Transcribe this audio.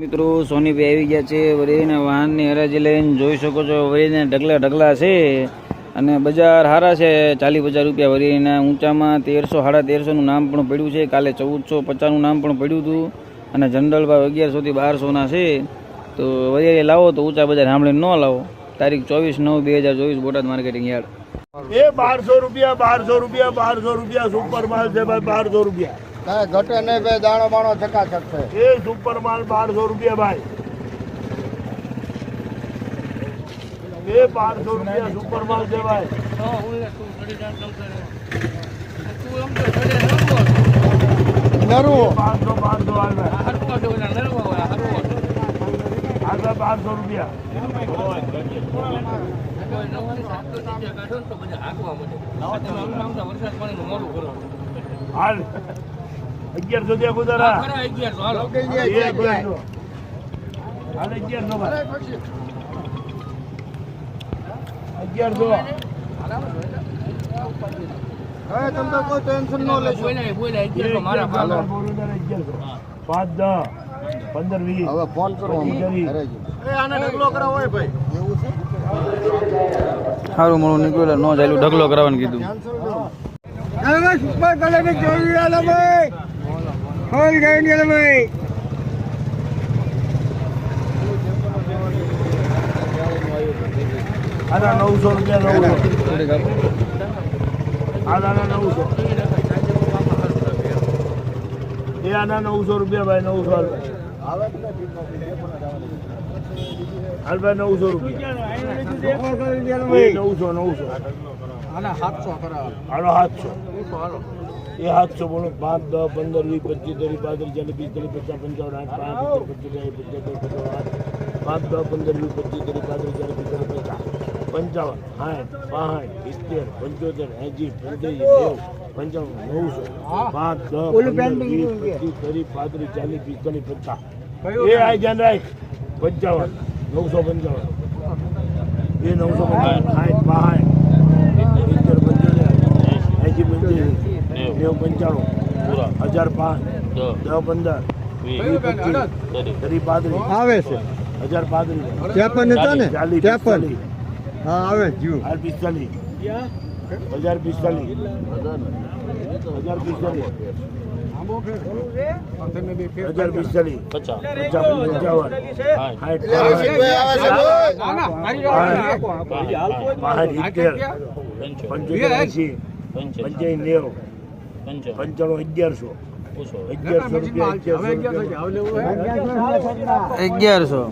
મિત્રો, સોની ભાઈ આવી ગયા છે વરીને વાહનની હરાજી લઈને જોઈ શકો છો વરીને ઢગલા ઢગલા છે અને બજાર સારા છે, ચાલીસ હજાર રૂપિયા વરીને ઊંચામાં તેરસો, સાડા તેરસોનું નામ પણ પડ્યું છે, કાલે ચૌદસો પચાસનું નામ પણ પડ્યું હતું. અને જનરલ ભાવ અગિયારસોથી બારસોના છે. તો વરિયાળી લાવો તો ઊંચા બજાર સાંભળીને ન લાવો. તારીખ ચોવીસ નવ બે હજાર ચોવીસ બોટાદ માર્કેટિંગ યાર્ડ. એ બારસો રૂપિયા બારસો રૂપિયા બારસો રૂપિયા સુપર માલ છે ભાઈ, બારસો રૂપિયા. કાંઈ ઘટે નહીં ભાઈ દાણો બાણો ચકાચક છે એ સુપર માલ બારસો રૂપિયા ભાઈ. એ બારસો રૂપિયા સુપર માલ છે ભાઈ. બારસો રૂપિયા. હાલ. અગિયારસો ત્યાં ગુજારા અગિયારસો અગિયારસો હવે તમે તો કોઈ ટેન્શન ન લેશો. પાંચ દસ પંદર વીસ. હવે ફોન કરો આને ઢગલો કરાવો ભાઈ. એવું છે? સારું મોડું નીકળ્યું ન ચાલ્યું ઢગલો કરાવવાનું કીધું. હવે ભાઈ હોલ ગઈ ની ભાઈ આના નવસો રૂપિયા નવસો. આના. નવસો. એ આના નવસો રૂપિયા ભાઈ નવસો હાલ. હાલ ભાઈ નવસો રૂપિયા. નવસો નવસો. આના સાતસો કરાવો હાલો સાતસો. એ સાતસો બોલો. પાંચ દસ પંદર વીસ પચીસ ત્રીસ પાંત્રીસ ચાલીસ પિસ્તાલીસ પચાસ પંચાવન આઠ પાંચ પચીસ પચીસ આઠ પાંચ દસ પંદર વીસ પચીસ ત્રીસ પાંત્રીસ ચાલીસ વીસ પચાસ. પંચાવન સાઠ પાંઠ સિત્તેર પંચોતેર એંસી પંચ્યાસી નેવું પંચાવન નવસો. પાંચ દસ વીસ પચીસ ત્રીસ પાંત્રીસ ચાલીસ પિસ્તાલીસ પચાસ. એ આ ધ્યાન રાખ. પંચાવન નવસો પંચાવન. એ નવસો પંચાવન સાઠ પાંઠ સિત્તેર પંચોતેર એંસી પંચ્યાસી નેવું પંચાણું. હજાર પાંચ. દસ પંદર. આવે છે. હજાર પાંત્રીસ ત્રેપન હતા ને? ચાલીસ ત્રેપન. હા આવે જીવ હાલ પિસ્તાલીસ. હજાર પિસ્તાલીસ. હજાર પિસ્તાલીસ. હજાર પિસ્તાલીસ. પંચાવન. સાઠ પંચાવન પંચાવન એંસી પંચાઈ નેવું પંચાણું. અગિયારસો. અગિયારસો રૂપિયા અગિયારસો અગિયારસો.